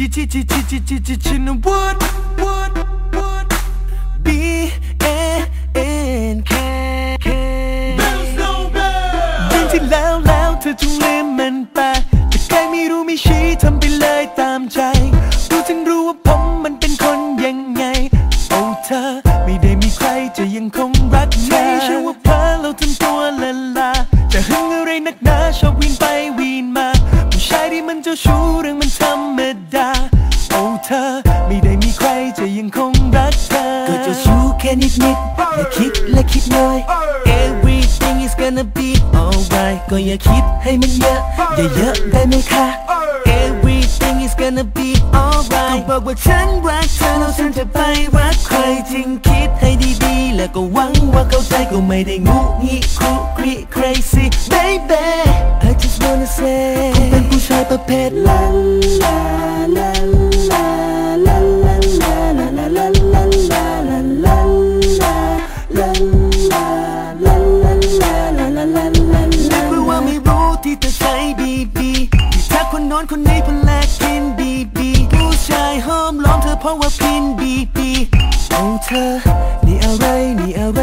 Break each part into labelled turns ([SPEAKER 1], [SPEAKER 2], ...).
[SPEAKER 1] chi chi chi chi chi chi chi chi no would would would B A N K K เดือนที่แล้วแล้วเธอจงลืมมันไปแต่ใครไม่รู้ไม่ชี้ทำไปเลยตามใจรู้ถึงรู้ว่าผมมันเป็นคนยังไงโอ้เธอไม่ได้มีใครจะยังคงรักเธอไม่ใช่ว่าเพลอเราทำตัวละลาจะหึงอะไรนักหนาชอบวินไปวีนมาผู้ชายที่มันเจ้าชู้ นิดอย่าคิดและคิดน้อย Everything is gonna be alright ก็อย่าคิดให้มันเยอะอย่าเยอะได้ไหมคะ Everything is gonna be alright ก็บอกว่าฉันรักเธอแล้วฉันจะไปรักใครจริงคิดให้ดีๆ แล้วก็หวังว่าเข้าใจก็ไม่ได้งูงี้ครุกรี crazy baby I just wanna say คงเป็นผู้ชายประเภทลาลาลา้บีบีที่ทักคนนอนคนนี้เพื่อแลกกินบีบีผู้ชายห้อมล้อมเธอเพราะว่าพินบีบีโอ้เธอนี่อะไรนี่อะไร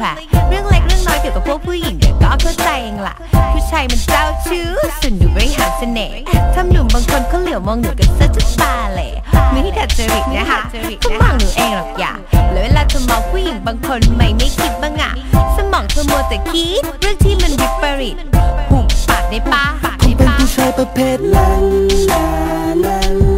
[SPEAKER 1] และเรื่องเล็กเรื่องน้อยเกี่
[SPEAKER 2] ยวกับพวกผู้หญิงเดี๋ยวก็เข้าใจเองล่ะ ผู้ชายมันเจ้าชู้ส่วนหนูบริหารเสน่ห์ทำหนุ่มบางคนเขาเหลียวมองหนูกันซะจนตาแหล่ไม่ให้ดัดจริตนะคะเขามองหนูเองหรอกอย่าแล้วเวลาเธอมองผู้หญิงบางคนไม่ไม่คิดบ้างอะสมองเธอมัวแต่คิดเรื่องที่มันวิปริตหุบปากได้ปะ
[SPEAKER 1] คงเป็นผู้ชายประเภทลาลาลา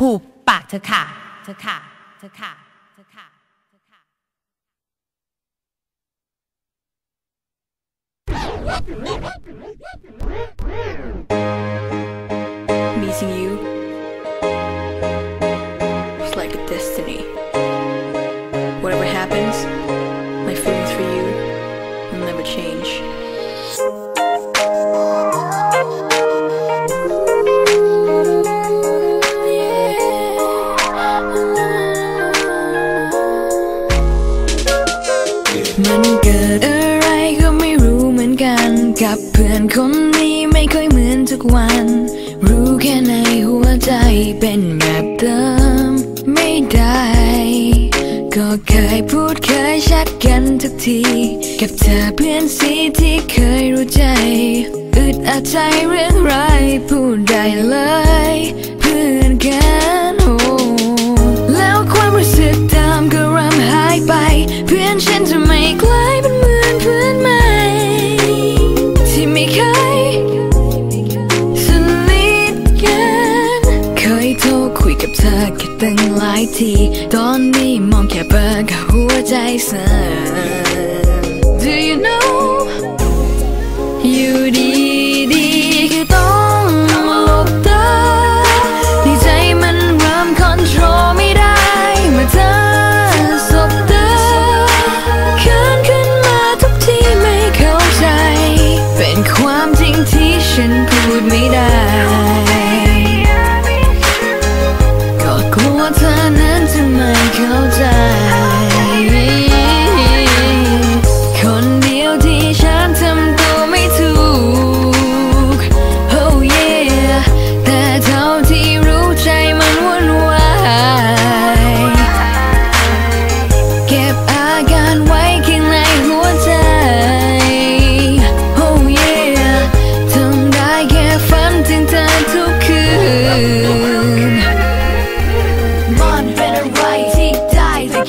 [SPEAKER 1] หุ
[SPEAKER 2] บ
[SPEAKER 3] ปากเธ
[SPEAKER 2] อค่ะเธอค่ะ เธอค่ะ เธอค่ะ เธอค่ะ
[SPEAKER 4] Meeting you it's like a destiny. นี้ไม่ค่อยเหมือนทุกวัน รู้แค่ในหัวใจเป็นแบบเดิมไม่ได้ ก็เคยพูดเคยชัดกันทุกที กับเธอเพื่อนสีที่เคยรู้ใจ อึดอัดใจเรื่องไรพูดได้เลย เพื่อนกัน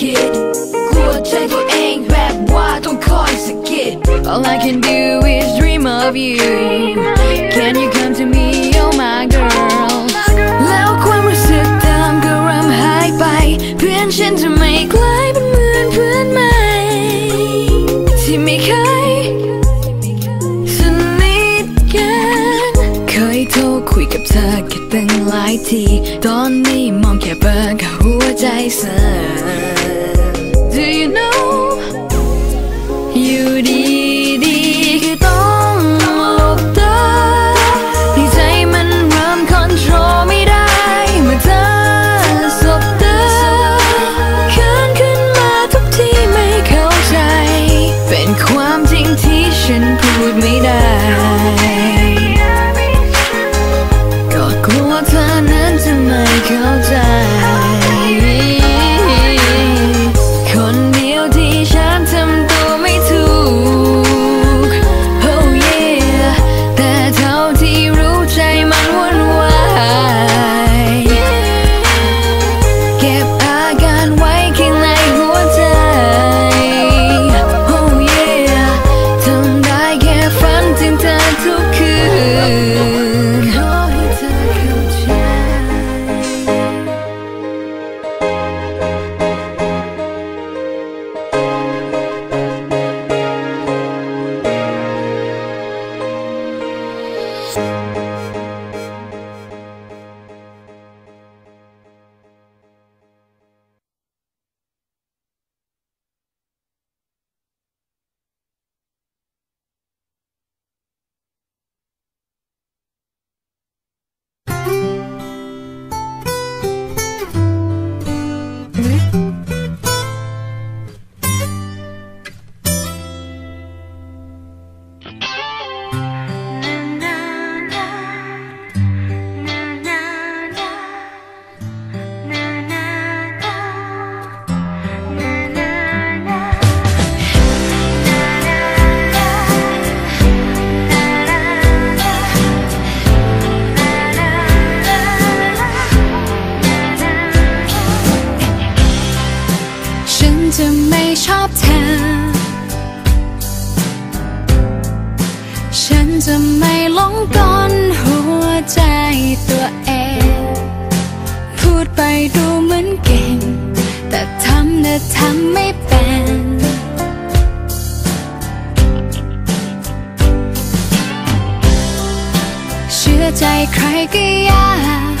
[SPEAKER 4] คิดกลัวใจตัวเองแบบว่าต้องคอยสกิด All I can do is dream of you Can you come to me oh my girl แล้วความรู้สึกตามก็เริ่มหายไป เพื่อนฉันจะไม่กลายเป็นเหมือนเพื่อนใหม่ ที่ไม่เคยสนิทกัน เคยโทรคุยกับเธอแค่ตั้งหลายที ตอนนี้มองแค่เบอร์กับหัวใจสั่น ดีดีคือต้องหลบตาให้ใจมันเริ่มคอนโทรลไม่ได้เมื่อเธอสบตาเขินขึ้นมาทุกที่ไม่เข้าใจ เป็นความจริงที่ฉันพูดไม่ได้ ฉั ชอบเธอ ฉันจะไม่หลงกลหัวใจตัวเอง พูดไปดูเหมือนเก่ง แต่ทำน่ะทำไม่เป็นเชื่อใจใครก็ยาก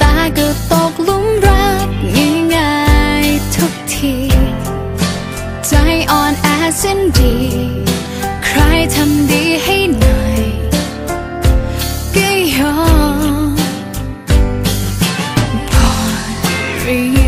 [SPEAKER 4] ตาก็ตก สิ้นดี ใครทำดีให้หน่อยก็ยอมพอรี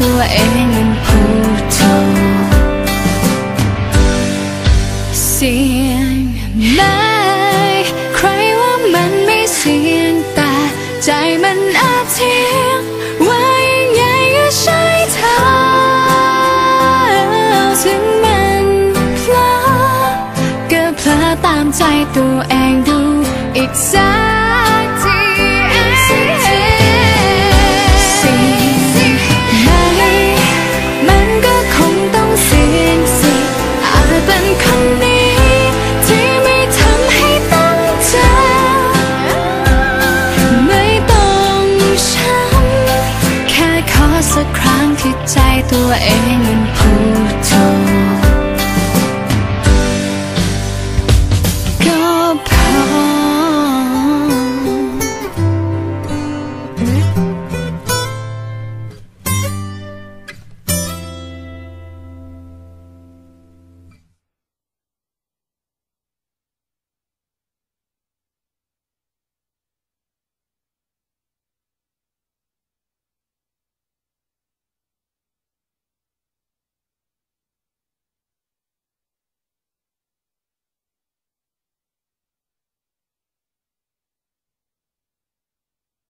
[SPEAKER 4] ตั
[SPEAKER 5] วเองมันพูดถูกเสียงไหนใครว่ามันไม่เสียงแต่ใจมันอาเทียงว่ายังไงก็ใช่เธอถึงมันพลอก็เพลอตามใจตัวเองดูอีกสัก ช้